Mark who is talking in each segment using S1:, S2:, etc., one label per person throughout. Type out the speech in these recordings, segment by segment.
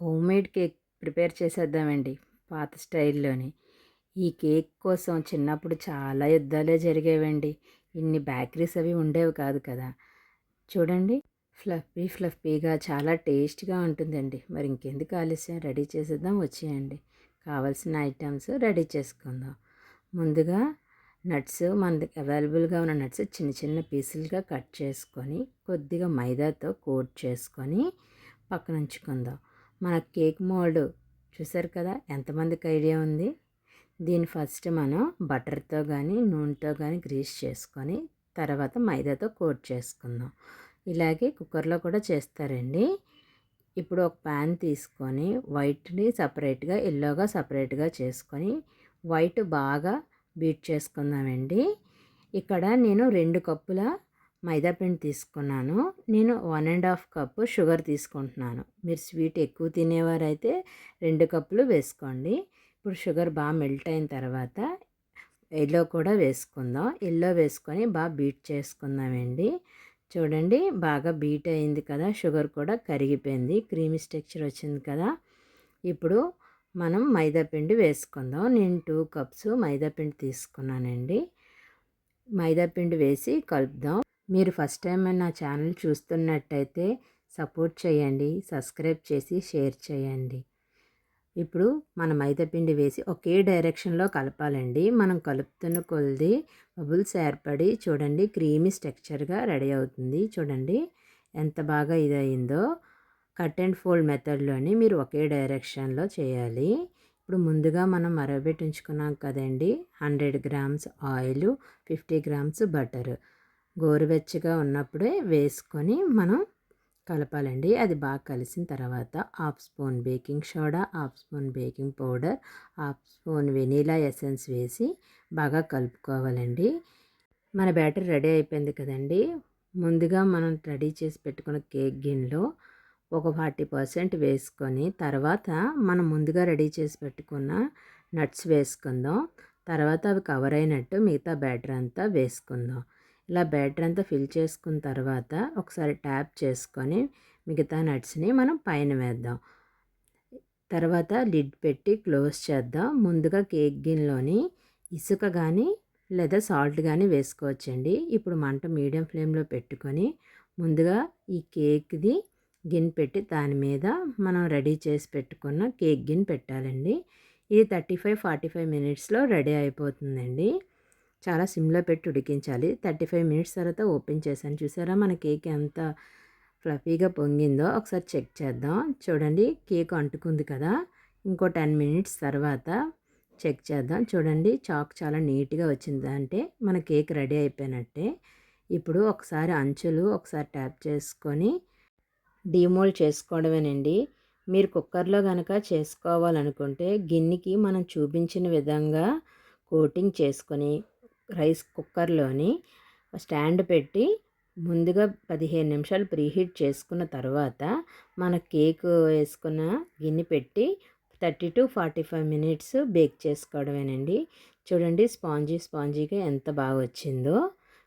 S1: Homemade cake prepare చేసేద్దామండి పాత స్టైల్లోని. ఈ cake కోసం చిన్నప్పుడు చాలా యుద్ధాలే జరిగేవండి. ఇన్ని బేకరీస్ అవి ఉండేవి కాదు కదా. చూడండి ఫ్లఫీ ఫ్లఫీగా చాలా టేస్ట్గా ఉంటుందండి. మరి ఇంకెందుకు ఆలస్యం? రెడీ చేసేద్దాం వచ్చేయండి. కావాల్సిన ఐటమ్స్ రెడీ చేసుకుందాం. ముందుగా నట్స్ మనకి అవైలబుల్గా ఉన్న నట్స్ చిన్న చిన్న పీసులుగా కట్ చేసుకొని కొద్దిగా మైదాతో కోట్ చేసుకొని పక్కన ఉంచుకుందాం మన కేక్ మోల్డ్. చూసారు కదా ఎంతమందికి ఐడియా ఉంది? దీన్ని ఫస్ట్ మనం బటర్తో కానీ నూనెతో కానీ గ్రీస్ చేసుకొని తర్వాత మైదాతో కోట్ చేసుకుందాం. ఇలాగే కుక్కర్లో కూడా చేస్తారండి. ఇప్పుడు ఒక ప్యాన్ తీసుకొని వైట్ని సపరేట్గా ఎల్లోగా సపరేట్గా చేసుకొని వైట్ బాగా బీట్ చేసుకుందామండి. ఇక్కడ నేను రెండు కప్పుల మైదాపిండి తీసుకున్నాను. నేను one and half cup sugar తీసుకుంటున్నాను. మీరు స్వీట్ ఎక్కువ తినేవారైతే రెండు కప్పులు వేసుకోండి. ఇప్పుడు షుగర్ బాగా మెల్ట్ అయిన తర్వాత ఎల్లో కూడా వేసుకుందాం. ఎల్లో వేసుకొని బాగా బీట్ చేసుకుందామండి. చూడండి బాగా బీట్ అయింది కదా షుగర్ కూడా కరిగిపోయింది. క్రీమీ స్ట్రక్చర్ వచ్చింది కదా. ఇప్పుడు మనం మైదాపిండి వేసుకుందాం. నేను టూ కప్స్ మైదాపిండి తీసుకున్నానండి. మైదాపిండి వేసి కలుపుదాం. మీరు ఫస్ట్ టైం నా ఛానల్ చూస్తున్నట్టయితే సపోర్ట్ చేయండి సబ్స్క్రైబ్ చేసి షేర్ చేయండి. ఇప్పుడు మన మైదాపిండి వేసి ఒకే డైరెక్షన్లో కలపాలండి. మనం కలుపుతున్న కొలిది బబుల్స్ ఏర్పడి చూడండి క్రీమీ స్ట్రక్చర్గా రెడీ అవుతుంది. చూడండి ఎంత బాగా ఇదయిందో. కట్ అండ్ ఫోల్డ్ మెథడ్లోని మీరు ఒకే డైరెక్షన్లో చేయాలి. ఇప్పుడు ముందుగా మనం మరబెట్టి ఉంచుకున్నాం కదండి hundred grams oil fifty grams butter. గోరువెచ్చగా ఉన్నప్పుడే వేసుకొని మనం కలపాలండి. అది బాగా కలిసిన తర్వాత half spoon baking soda half spoon baking powder half spoon vanilla essence వేసి బాగా కలుపుకోవాలండి. మన బ్యాటర్ రెడీ అయిపోయింది కదండి. ముందుగా మనం రెడీ చేసి పెట్టుకున్న కేక్ గిన్నెలో ఒక ఫార్టీ పర్సెంట్ వేసుకొని తర్వాత మనం ముందుగా రెడీ చేసి పెట్టుకున్న నట్స్ వేసుకుందాం. తర్వాత అవి కవర్ అయినట్టు మిగతా బ్యాటర్ అంతా వేసుకుందాం. ఇలా బ్యాటర్ అంతా ఫిల్ చేసుకున్న తర్వాత ఒకసారి ట్యాప్ చేసుకొని మిగతా నట్స్ని మనం పైన వేద్దాం. తర్వాత లిడ్ పెట్టి క్లోజ్ చేద్దాం. ముందుగా కేక్ గిన్నెలోని ఇసుక కానీ లేదా సాల్ట్ కానీ వేసుకోవచ్చండి. ఇప్పుడు మంట మీడియం ఫ్లేమ్లో పెట్టుకొని ముందుగా ఈ కేక్ది గిన్నె పెట్టి దాని మీద మనం రెడీ చేసి పెట్టుకున్న కేక్ గిన్నె పెట్టాలండి. ఇది థర్టీ ఫైవ్ ఫార్టీ ఫైవ్ మినిట్స్లో రెడీ అయిపోతుందండి. చాలా సిమ్లో పెట్టి ఉడికించాలి. థర్టీ ఫైవ్ మినిట్స్ తర్వాత ఓపెన్ చేశాను. చూసారా మన కేక్ ఎంత ఫ్లఫీగా పొంగిందో. ఒకసారి చెక్ చేద్దాం. చూడండి కేక్ అంటుకుంది కదా. ఇంకో టెన్ మినిట్స్ తర్వాత చెక్ చేద్దాం. చూడండి చాక్ చాలా నీట్గా వచ్చింది అంటే మన కేక్ రెడీ అయిపోయినట్టే. ఇప్పుడు ఒకసారి అంచులు ఒకసారి ట్యాప్ చేసుకొని డీమోల్డ్ చేసుకోవడమేనండి. మీరు కుక్కర్లో కనుక చేసుకోవాలనుకుంటే గిన్నెకి మనం చూపించిన విధంగా కోటింగ్ చేసుకొని రైస్ కుక్కర్లోని స్టాండ్ పెట్టి ముందుగా పదిహేను నిమిషాలు ప్రీహీట్ చేసుకున్న తర్వాత మన కేక్ వేసుకున్న గిన్నె పెట్టి thirty two forty five minutes bake చేసుకోవడమేనండి. చూడండి స్పాంజీ స్పాంజీగా ఎంత బాగా వచ్చిందో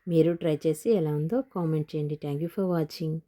S1: మీరు ట్రై చేసి ఎలా ఉందో కామెంట్ చేయండి. Thank you for watching.